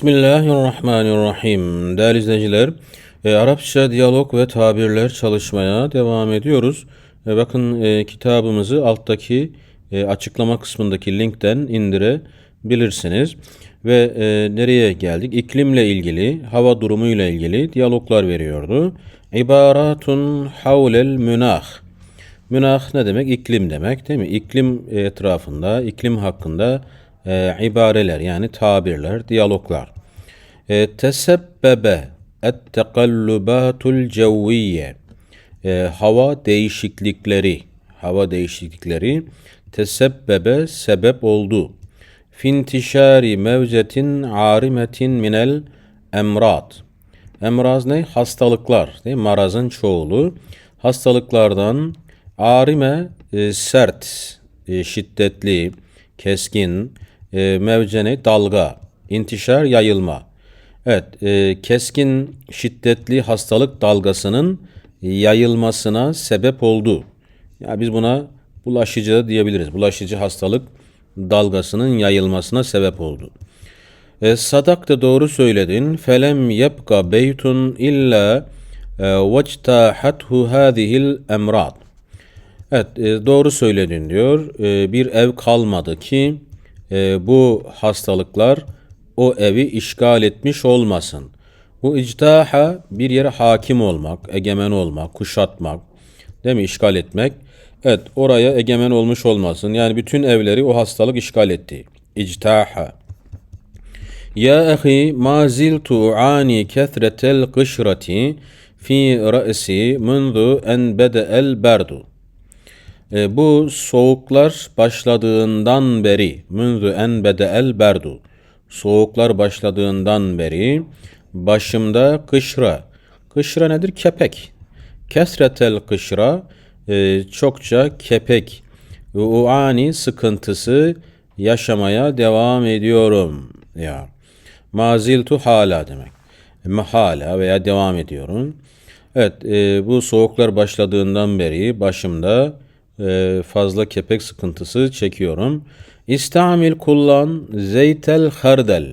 Bismillahirrahmanirrahim. Değerli izleyiciler, e, Arapça diyalog ve tabirler çalışmaya devam ediyoruz. E, bakın e, kitabımızı alttaki e, açıklama kısmındaki linkten indirebilirsiniz. Ve e, nereye geldik? İklimle ilgili, hava durumuyla ilgili diyaloglar veriyordu. İbaratun havlel münah. Münah ne demek? İklim demek değil mi? İklim etrafında, iklim hakkında e, ibareler yani tabirler, diyaloglar. E, tesebbebe et-tekallubatul cevviye e, hava değişiklikleri hava değişiklikleri tesebbebe sebep oldu. Fintişari mevcetin arimetin minel emrat. Emraz ne? Hastalıklar. Değil mi? Marazın çoğulu. Hastalıklardan arime e, sert, e, şiddetli, keskin, e, mevcene dalga, intişar yayılma. Evet, e, keskin şiddetli hastalık dalgasının yayılmasına sebep oldu. Ya biz buna bulaşıcı diyebiliriz. Bulaşıcı hastalık dalgasının yayılmasına sebep oldu. E, sadak da doğru söyledin. Felem yebka beytun illa e, vectahathu hadihil emrad. Evet e, doğru söyledin diyor. E, bir ev kalmadı ki e, bu hastalıklar o evi işgal etmiş olmasın. Bu ictaha bir yere hakim olmak, egemen olmak, kuşatmak, değil mi? İşgal etmek. Evet oraya egemen olmuş olmasın. Yani bütün evleri o hastalık işgal etti. İctaha. Ya ahi ma ziltu ani kethretel kışrati fi ra'si mundu en bede'el berdu. E, bu soğuklar başladığından beri, münzü en bede'el berdu, soğuklar başladığından beri başımda kışra. Kışra nedir? Kepek. Kesretel kışra, e, çokça kepek. Uani sıkıntısı yaşamaya devam ediyorum. Ya. Maziltu hala demek. Hala veya devam ediyorum. Evet, e, bu soğuklar başladığından beri başımda fazla kepek sıkıntısı çekiyorum. İstamil kullan zeytel hardal.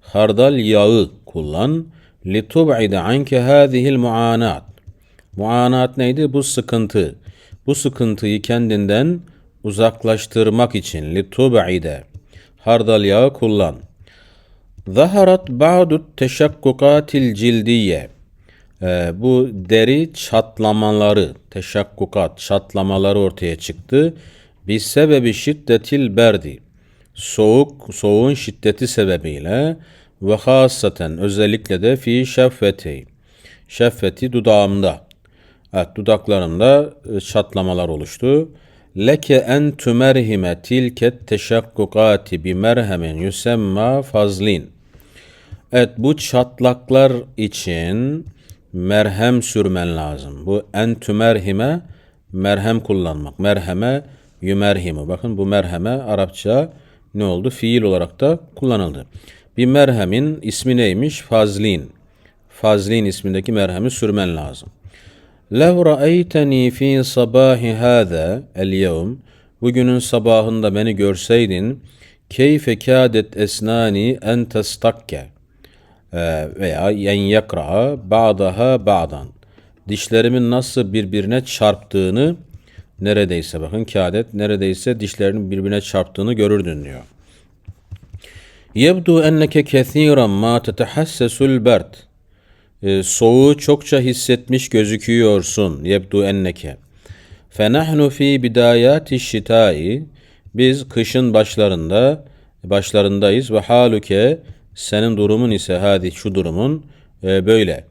Hardal yağı kullan. Litub'ide anke hâzihil muanat. Muanat neydi? Bu sıkıntı. Bu sıkıntıyı kendinden uzaklaştırmak için litub'ide hardal yağı kullan. Zaharat ba'du teşakkukatil cildiye. Ee, bu deri çatlamaları, teşakkukat, çatlamaları ortaya çıktı. Bir sebebi şiddetil berdi. Soğuk, soğuğun şiddeti sebebiyle ve hasaten özellikle de fi şeffeti. Şeffeti dudağımda. Evet dudaklarımda e, çatlamalar oluştu. Leke en tümerhime tilket teşakkukati bi merhemin yusemma fazlin. Evet bu çatlaklar için merhem sürmen lazım. Bu entü merhime merhem kullanmak. Merheme yümerhimu. Bakın bu merheme Arapça ne oldu? Fiil olarak da kullanıldı. Bir merhemin ismi neymiş? Fazlin. Fazlin ismindeki merhemi sürmen lazım. Lev ra'eyteni fi sabahi hâze el yevm. Bugünün sabahında beni görseydin keyfe kâdet esnani en testakke. Ee, veya yen yakra ba'daha ba'dan. Dişlerimin nasıl birbirine çarptığını neredeyse bakın kâdet neredeyse dişlerinin birbirine çarptığını görürdün diyor. Yebdu enneke kethiran ma tetehassesul berd. Ee, soğuğu çokça hissetmiş gözüküyorsun. Yebdu enneke. Fenahnu fi bidayati şitai. Biz kışın başlarında başlarındayız ve haluke senin durumun ise hadi şu durumun e, böyle.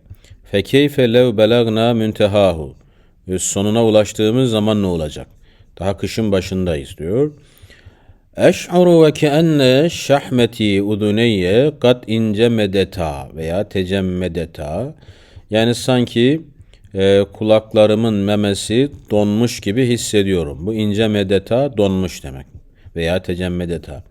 Fekeyfe lev belagna müntehahu. E, sonuna ulaştığımız zaman ne olacak? Daha kışın başındayız diyor. Eş'uru ve keenne şahmeti uduneyye kat ince medeta veya tecemmedeta. Yani sanki e, kulaklarımın memesi donmuş gibi hissediyorum. Bu ince medeta donmuş demek veya tecemmedeta.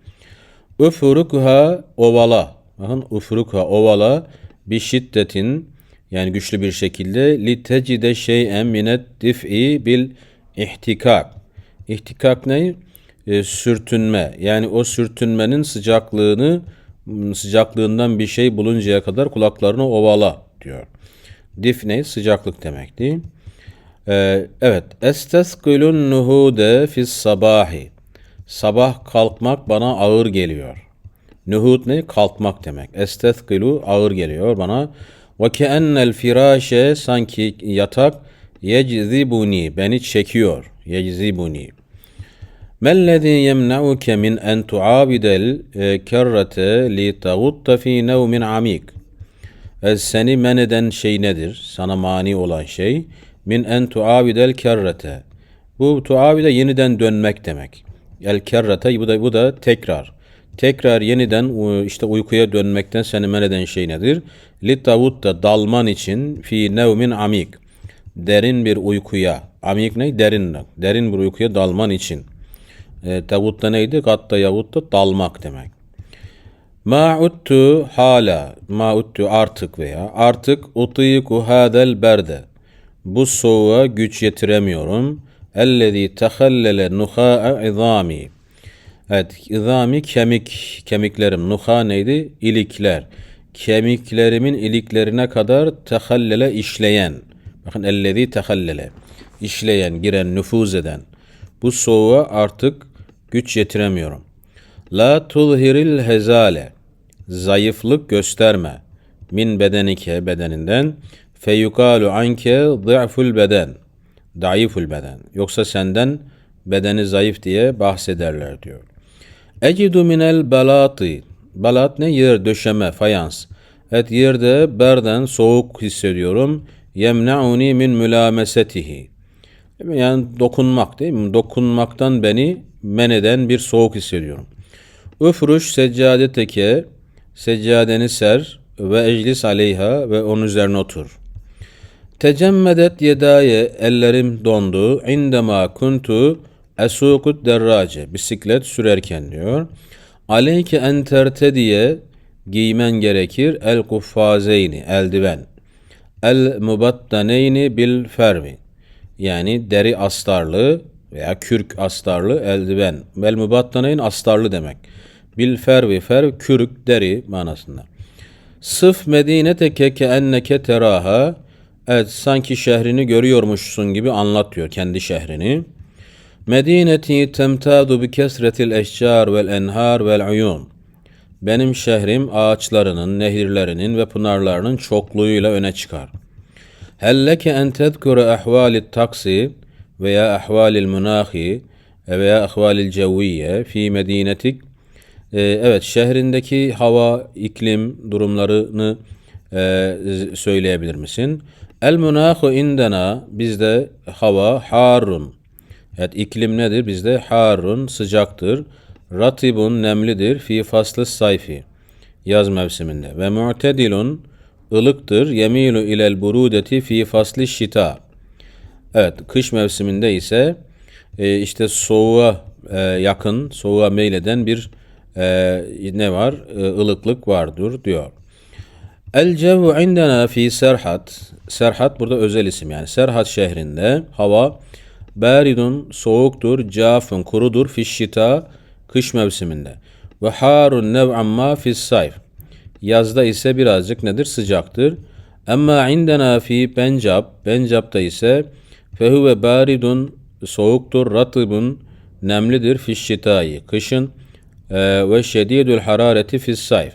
Üfurukha ovala Bakın ufruka ovala bir şiddetin yani güçlü bir şekilde li tecide şey'en minet dif'i bil ihtikak. İhtikak ne? E, sürtünme. Yani o sürtünmenin sıcaklığını sıcaklığından bir şey buluncaya kadar kulaklarını ovala diyor. Difne sıcaklık demekti. Ee, evet. Esteskilun nuhude fis sabahi. Sabah kalkmak bana ağır geliyor. Nuhud ne? Kalkmak demek. Esteskilu ağır geliyor bana. Ve keennel firâşe sanki yatak yeczibuni beni çekiyor. Yeczibuni. Mellezî yemna'uke min en tu'abidel e, kerrete li tagutta fi nevmin amik. E, seni men eden şey nedir? Sana mani olan şey. Min en tu'abidel kerrete. Bu tuavide yeniden dönmek demek. El kerrete bu da, bu da tekrar. Tekrar yeniden u- işte uykuya dönmekten seni men eden şey nedir? Li tagutta dalman için fi nevmin amik. Derin bir uykuya. Amik ne? Derin. Derin bir uykuya dalman için. E, tagutta neydi? Gatta yagutta dalmak demek. Ma'uttu hala, ma'uttu artık veya artık utiku hadel berde. Bu soğuğa güç yetiremiyorum. Ellezî tehallele nuha'a izami. Evet, izami kemik, kemiklerim. Nuha neydi? İlikler. Kemiklerimin iliklerine kadar tehallele işleyen. Bakın ellezî tehallele. İşleyen, giren, nüfuz eden. Bu soğuğa artık güç yetiremiyorum. La tuzhiril hezale. Zayıflık gösterme. Min bedenike bedeninden. Feyukalu anke zayıful beden. Dayıful beden. Yoksa senden bedeni zayıf diye bahsederler diyor. Ecidu minel balati. Balat ne? Yer, döşeme, fayans. Evet yerde berden soğuk hissediyorum. Yemna'uni min mülamesetihi. Yani dokunmak değil mi? Dokunmaktan beni men eden bir soğuk hissediyorum. Üfruş seccadeteke seccadeni ser ve eclis aleyha ve onun üzerine otur. Tecemmedet yedaye ellerim dondu indema kuntu esukut derrace bisiklet sürerken diyor. Aleyke enterte diye giymen gerekir el kuffazeyni eldiven. El mubattaneyni bil fervi yani deri astarlı veya kürk astarlı eldiven. El mubattaneyn astarlı demek. Bil fervi ferv kürk deri manasında. Sıf medineteke ke enneke teraha Evet sanki şehrini görüyormuşsun gibi anlatıyor kendi şehrini. Medineti temtadu bi kesretil eşcar vel enhar vel uyun. Benim şehrim ağaçlarının, nehirlerinin ve pınarlarının çokluğuyla öne çıkar. Helleke en tezkure ahvalit taksi veya ahvalil münahi veya ahvalil cevviye fi medinetik. Ee, evet şehrindeki hava, iklim durumlarını e, söyleyebilir misin? El münahu indena bizde hava harun. Evet iklim nedir? Bizde harun sıcaktır. Ratibun nemlidir fi faslı sayfi yaz mevsiminde ve mu'tedilun ılıktır. Yemilu ilel burudeti fi fasli şita. Evet kış mevsiminde ise e, işte soğuğa e, yakın, soğuğa meyleden bir e, ne var? E, ılıklık vardır diyor. El cevu indena fi Serhat. Serhat burada özel isim yani. Serhat şehrinde hava baridun soğuktur, cafun kurudur fi şita kış mevsiminde. Ve harun nev'an ma fi sayf. Yazda ise birazcık nedir? Sıcaktır. Ama indena fi Pencap. Pencap'ta ise fehuve baridun soğuktur, ratibun nemlidir fi şitayı. Kışın e, ve şedidül harareti fi sayf.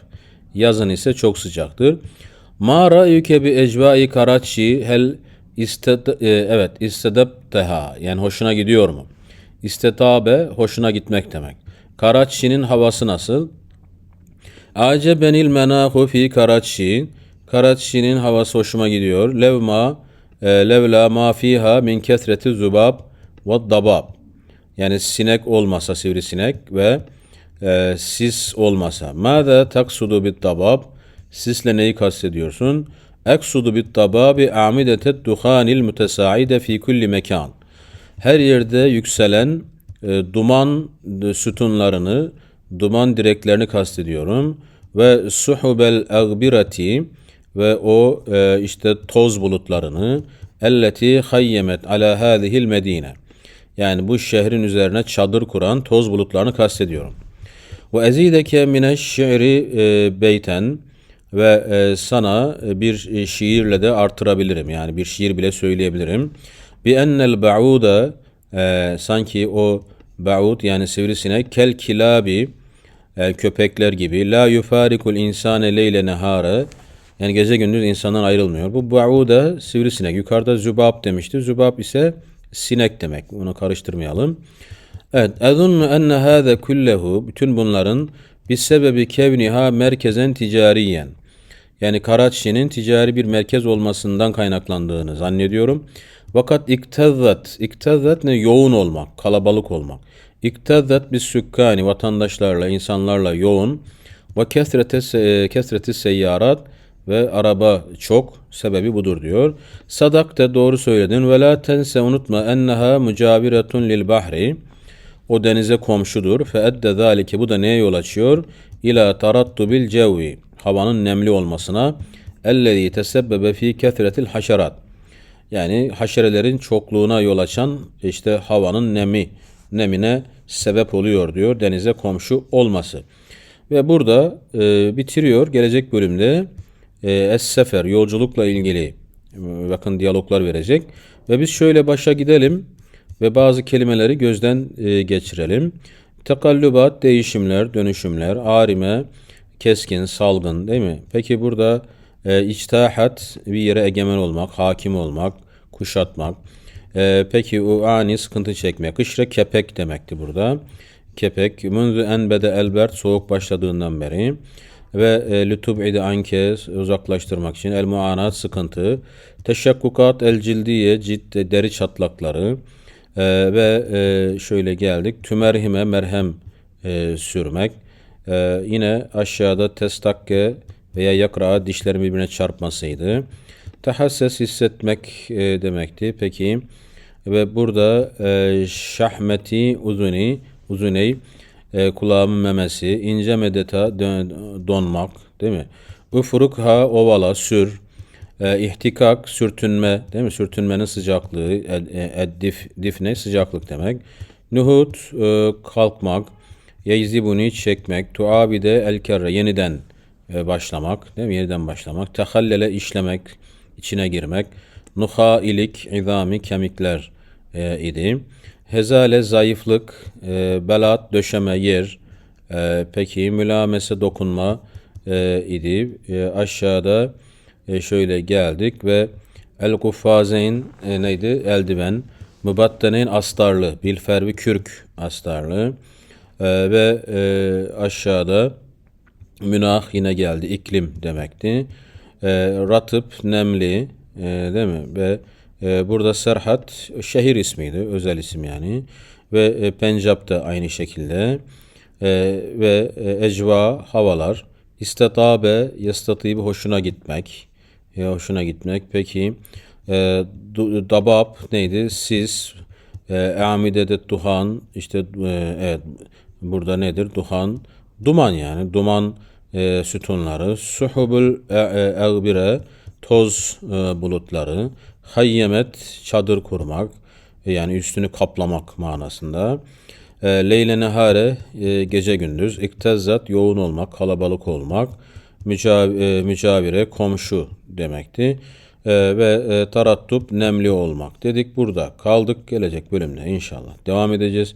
Yazın ise çok sıcaktır. Ma ra'yuke bi ecvai Karachi hel isted e, evet istedabteha yani hoşuna gidiyor mu? İstetabe hoşuna gitmek demek. Karachi'nin havası nasıl? Acebenil menahu fi Karachi. Karachi'nin havası hoşuma gidiyor. Levma e, levla ma fiha min kesreti zubab ve dabab. Yani sinek olmasa sivrisinek ve e, sis olmasa. Mâze taksudu bit dabab. Sisle neyi kastediyorsun? Eksudu bit dababi amidetet duhanil mütesaide fi kulli mekan. Her yerde yükselen e, duman e, sütunlarını, duman direklerini kastediyorum. Ve suhubel agbirati ve o e, işte toz bulutlarını elleti hayyemet ala hadihil medine. Yani bu şehrin üzerine çadır kuran toz bulutlarını kastediyorum. Ve ezideke mineşşi'ri e, beyten ve e, sana e, bir e, şiirle de artırabilirim. Yani bir şiir bile söyleyebilirim. Bi ennel ba'uda e, sanki o ba'ud yani sivrisinek kel kilabi köpekler gibi la yufarikul insane leyle nehare yani gece gündüz insandan ayrılmıyor. Bu ba'uda sivrisinek. Yukarıda zübab demişti. Zübab ise sinek demek. Bunu karıştırmayalım. Evet. Ezunnu enne hâze kullehu bütün bunların bir sebebi kevniha merkezen ticariyen. Yani Karaçi'nin ticari bir merkez olmasından kaynaklandığını zannediyorum. Fakat iktezzat, iktezzat ne? Yoğun olmak, kalabalık olmak. İktezzat bir sükkani, vatandaşlarla, insanlarla yoğun. Ve kesrete, kesreti seyyarat ve araba çok. Sebebi budur diyor. Sadak da doğru söyledin. Ve la tense unutma enneha mücaviretun lil bahri. O denize komşudur. Fe edde zalike bu da neye yol açıyor? İla tarattubil cevvi. Havanın nemli olmasına. Ellezî tesebbebe fî kethretil haşerat. Yani haşerelerin çokluğuna yol açan işte havanın nemi, nemine sebep oluyor diyor denize komşu olması. Ve burada e, bitiriyor gelecek bölümde e, Es-Sefer yolculukla ilgili e, bakın diyaloglar verecek. Ve biz şöyle başa gidelim ve bazı kelimeleri gözden e, geçirelim. Tekallubat, değişimler, dönüşümler, arime, keskin, salgın değil mi? Peki burada e, içtihat bir yere egemen olmak, hakim olmak, kuşatmak. E, peki o ani sıkıntı çekmek. Kışra kepek demekti burada. Kepek. Münzü enbede elbert soğuk başladığından beri ve e, lütub'ide anke uzaklaştırmak için el muanat sıkıntı. Teşakkukat el cildiye cilt deri çatlakları. E, ve e, şöyle geldik. Tümerhime merhem e, sürmek. E, yine aşağıda testakke veya yakra dişlerin birbirine çarpmasıydı. Tahasses hissetmek e, demekti. Peki ve burada e, şahmeti uzuni uzuney e, kulağımın memesi, ince medeta donmak değil mi? Ufruk ha ovala sür, e, ihtikak sürtünme değil mi? Sürtünmenin sıcaklığı, ed, ed- dif, difne sıcaklık demek. Nuhut e, kalkmak, yeyzibuni çekmek, tuabide el kerre yeniden e, başlamak değil mi? Yeniden başlamak. Tehallele işlemek, içine girmek. Nuha ilik, izami kemikler e, idi. Hezale zayıflık, e, belat döşeme yer. E, peki mülamese dokunma e, idi. E, aşağıda e, şöyle geldik ve el kuffazeyn e, neydi? Eldiven. Mübatteneyn astarlı. Bilfervi kürk astarlı. E, ve e, aşağıda münah yine geldi. iklim demekti. E, ratıp nemli e, değil mi? Ve e, burada Serhat şehir ismiydi. Özel isim yani. Ve e, Pencap da aynı şekilde. E, ve e, ecva havalar. İstetabe yastatibi hoşuna gitmek. E, hoşuna gitmek. Peki e, dabab neydi? Sis. E, amidede duhan. işte e, evet burada nedir? Duhan. Duman yani. Duman e, sütunları. Suhubul e, e, egbire toz e, bulutları. Hayyemet çadır kurmak. e, yani üstünü kaplamak manasında. E, Leyle nehare e, gece gündüz. İktezzat yoğun olmak, kalabalık olmak. Mücav- e, mücavire komşu demekti. E, ve e, tarattup nemli olmak dedik burada. Kaldık gelecek bölümde inşallah. Devam edeceğiz.